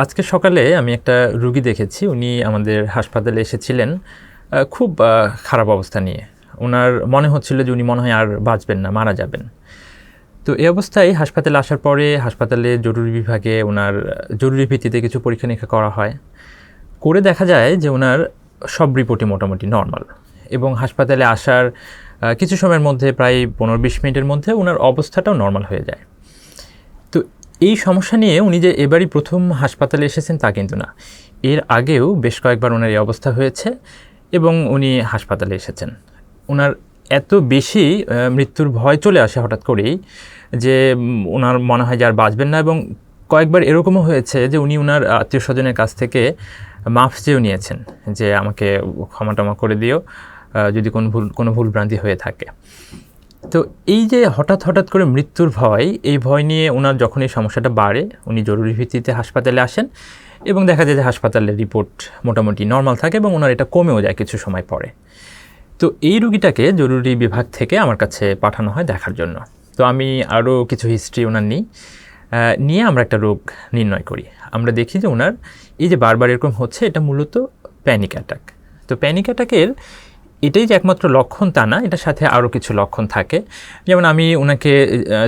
আজকে সকালে আমি একটা রুগী দেখেছি, উনি আমাদের হাসপাতালে এসেছিলেন খুব খারাপ অবস্থা নিয়ে। ওনার মনে হচ্ছিল যে উনি মনে হয় আর বাঁচবেন না, মারা যাবেন। তো এই অবস্থায় হাসপাতালে আসার পরে হাসপাতালে জরুরি বিভাগে ওনার জরুরি ভিত্তিতে কিছু পরীক্ষা নিরীক্ষা করা হয়। করে দেখা যায় যে ওনার সব রিপোর্টই মোটামুটি নর্মাল এবং হাসপাতালে আসার কিছু সময়ের মধ্যে, প্রায় পনেরো বিশ মিনিটের মধ্যে ওনার অবস্থাটাও নর্মাল হয়ে যায়। এই সমস্যা নিয়ে উনি যে এবারই প্রথম হাসপাতালে এসেছেন তা কিন্তু না। এর আগেও বেশ কয়েকবার ওনার এই অবস্থা হয়েছে এবং উনি হাসপাতালে এসেছেন। ওনার এত বেশি মৃত্যুর ভয় চলে আসে হঠাৎ করেই যে ওনার মনে হয় যে আর বাঁচবেন না এবং কয়েকবার এরকমও হয়েছে যে উনি ওনার আত্মীয় স্বজনের কাছ থেকে মাফ চেয়েও নিয়েছেন যে আমাকে ক্ষমা টমা করে দিও যদি কোনো ভুল, কোনো ভুলভ্রান্তি হয়ে থাকে। তো এই যে হঠাৎ হঠাৎ করে মৃত্যুর ভয়, এই ভয় নিয়ে ওনার যখন এই সমস্যাটা বাড়ে, উনি জরুরি ভিত্তিতে হাসপাতালে আসেন এবং দেখা যায় যে হাসপাতালের রিপোর্ট মোটামুটি নর্মাল থাকে এবং ওনার এটা কমেও যায় কিছু সময় পরে। তো এই রুগীটাকে জরুরি বিভাগ থেকে আমার কাছে পাঠানো হয় দেখার জন্য। তো আমি আরও কিছু হিস্ট্রি ওনার নিই। নিয়ে আমরা একটা রোগ নির্ণয় করি। আমরা দেখি যে ওনার এই যে বারবার এরকম হচ্ছে, এটা মূলত প্যানিক অ্যাটাক তো প্যানিক অ্যাটাকের এটাই যে একমাত্র লক্ষণ তা না, এটার সাথে আরও কিছু লক্ষণ থাকে। যেমন আমি ওনাকে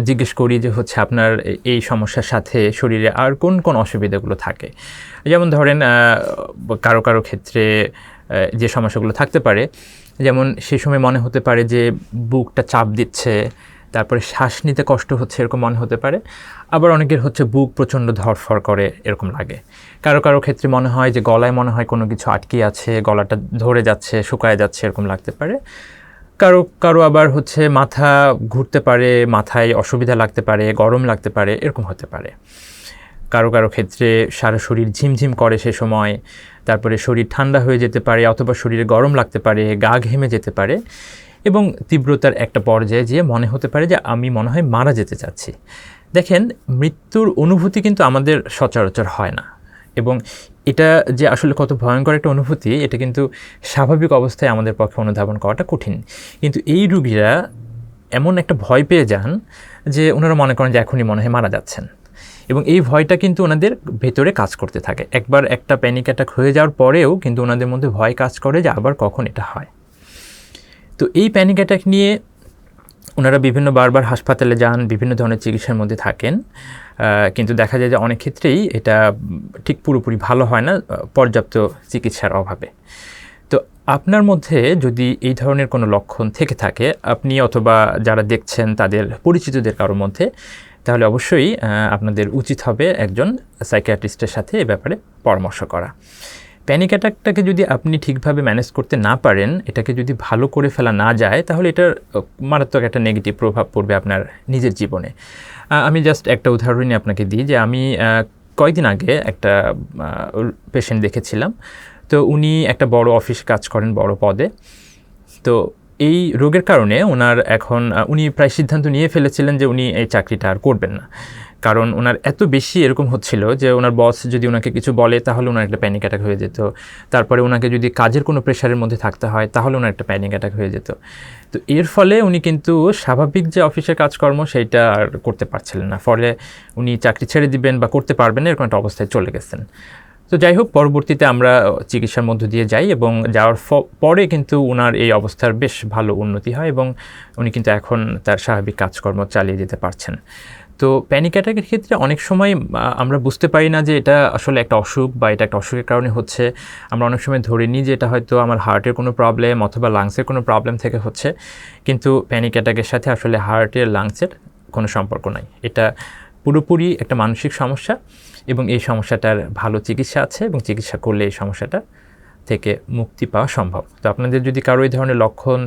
জিজ্ঞেস করি যে হচ্ছে আপনার এই সমস্যার সাথে শরীরে আর কোন কোন অসুবিধাগুলো থাকে? যেমন ধরেন কারও কারও ক্ষেত্রে যে সমস্যাগুলো থাকতে পারে, যেমন সেই সময় মনে হতে পারে যে বুকটা চাপ দিচ্ছে তারপরে শ্বাস নিতে কষ্ট হচ্ছে এরকম মনে হতে পারে। আবার অনেকের হচ্ছে বুক প্রচণ্ড ধরফর করে এরকম লাগে। কারও কারও ক্ষেত্রে মনে হয় যে গলায় মনে হয় কোনো কিছু আটকে আছে, গলাটা ধরে যাচ্ছে, শুকায় যাচ্ছে এরকম লাগতে পারে। কারও কারও আবার হচ্ছে মাথা ঘুরতে পারে, মাথায় অসুবিধা লাগতে পারে, গরম লাগতে পারে, এরকম হতে পারে। কারও কারও ক্ষেত্রে সারা শরীর ঝিমঝিম করে সে সময়, তারপরে শরীর ঠান্ডা হয়ে যেতে পারে অথবা শরীরে গরম লাগতে পারে, গা ঘেমে যেতে পারে। এবং তীব্রতার একটা পর্যায়ে যেয়ে মনে হতে পারে যে আমি মনে হয় মারা যেতে চাচ্ছি। দেখেন, মৃত্যুর অনুভূতি কিন্তু আমাদের সচরাচর হয় না। এবং এটা যে আসলে কত ভয়ঙ্কর একটা অনুভূতি, এটা কিন্তু স্বাভাবিক অবস্থায় আমাদের পক্ষে অনুধাবন করাটা কঠিন। কিন্তু এই রুগীরা এমন একটা ভয় পেয়ে যান যে ওনারা মনে করেন যে এখনই মনে হয় মারা যাচ্ছেন। এবং এই ভয়টা কিন্তু ওনাদের ভেতরে কাজ করতে থাকে। একবার একটা প্যানিক অ্যাটাক হয়ে যাওয়ার পরেও কিন্তু ওনাদের মধ্যে ভয় কাজ করে যে আবার কখন এটা হয়। তো এই প্যানিক অ্যাটাক নিয়ে ওনারা বিভিন্ন বারবার হাসপাতালে যান, বিভিন্ন ধরনের চিকিৎসার মধ্যে থাকেন। কিন্তু দেখা যায় যে অনেক ক্ষেত্রেই এটা ঠিক পুরোপুরি ভালো হয় না পর্যাপ্ত চিকিৎসার অভাবে। তো আপনার মধ্যে যদি এই ধরনের কোনো লক্ষণ থেকে থাকে, আপনি অথবা যারা দেখছেন তাদের পরিচিতদের কারোর মধ্যে, তাহলে অবশ্যই আপনাদের উচিত হবে একজন সাইকিয়াট্রিস্টের সাথে এ ব্যাপারে পরামর্শ করা। প্যানিক অ্যাটাকটাকে যদি আপনি ঠিকভাবে ম্যানেজ করতে না পারেন, এটাকে যদি ভালো করে ফেলা না যায়, তাহলে এটার মারাত্মক একটা নেগেটিভ প্রভাব পড়বে আপনার নিজের জীবনে। আমি জাস্ট একটা উদাহরণই আপনাকে দিই যে আমি কয়েকদিন আগে একটা পেশেন্ট দেখেছিলাম। তো উনি একটা বড় অফিস কাজ করেন বড় পদে। তো এই রোগের কারণে ওনার এখন উনি প্রায় সিদ্ধান্ত নিয়ে ফেলেছিলেন যে উনি এই চাকরিটা আর করবেন না। কারণ ওনার এত বেশি এরকম হচ্ছিল যে ওনার বস যদি ওনাকে কিছু বলে, তাহলে ওনার একটা প্যানিক অ্যাটাক হয়ে যেত। তারপরে ওনাকে যদি কাজের কোনো প্রেশারের মধ্যে থাকতে হয়, তাহলে ওনার একটা প্যানিক অ্যাটাক হয়ে যেত। তো এর ফলে উনি কিন্তু স্বাভাবিক যে অফিসের কাজকর্ম, সেইটা আর করতে পারছিলেন না। ফলে উনি চাকরি ছেড়ে দিবেন বা করতে পারবেন এরকম একটা অবস্থায় চলে গেছেন। তো যাই হোক, পরবর্তীতে আমরা চিকিৎসার মধ্য দিয়ে যাই এবং যাওয়ার পরে কিন্তু ওনার এই অবস্থার বেশ ভালো উন্নতি হয় এবং উনি কিন্তু এখন তার স্বাভাবিক কাজকর্ম চালিয়ে যেতে পারছেন। তো প্যানিক অ্যাটাকের ক্ষেত্রে অনেক সময় আমরা বুঝতে পারি না যে এটা আসলে একটা অসুখ বা এটা একটা অসুখের কারণে হচ্ছে। আমরা অনেক সময় ধরে নিই যে এটা হয়তো আমার হার্টের কোনো প্রবলেম অথবা লাংসের কোনো প্রবলেম থেকে হচ্ছে। কিন্তু প্যানিক অ্যাটাকের সাথে আসলে হার্টের লাংসের কোনো সম্পর্ক নাই। এটা পুরোপুরি একটা মানসিক সমস্যা এবং এই সমস্যাটার ভালো চিকিৎসা আছে এবং চিকিৎসা করলে এই সমস্যাটা থেকে মুক্তি পাওয়া সম্ভব। তো আপনাদের যদি কারও এই ধরনের লক্ষণ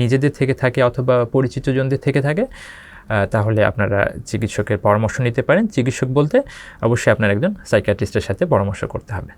নিজেদের থেকে থাকে অথবা পরিচিতজনদের থেকে থাকে তাহলে আপনারা চিকিৎসকের পরামর্শ নিতে পারেন। চিকিৎসক বলতে অবশ্যই আপনার একজন সাইকিয়াট্রিস্টের সাথে পরামর্শ করতে হবে।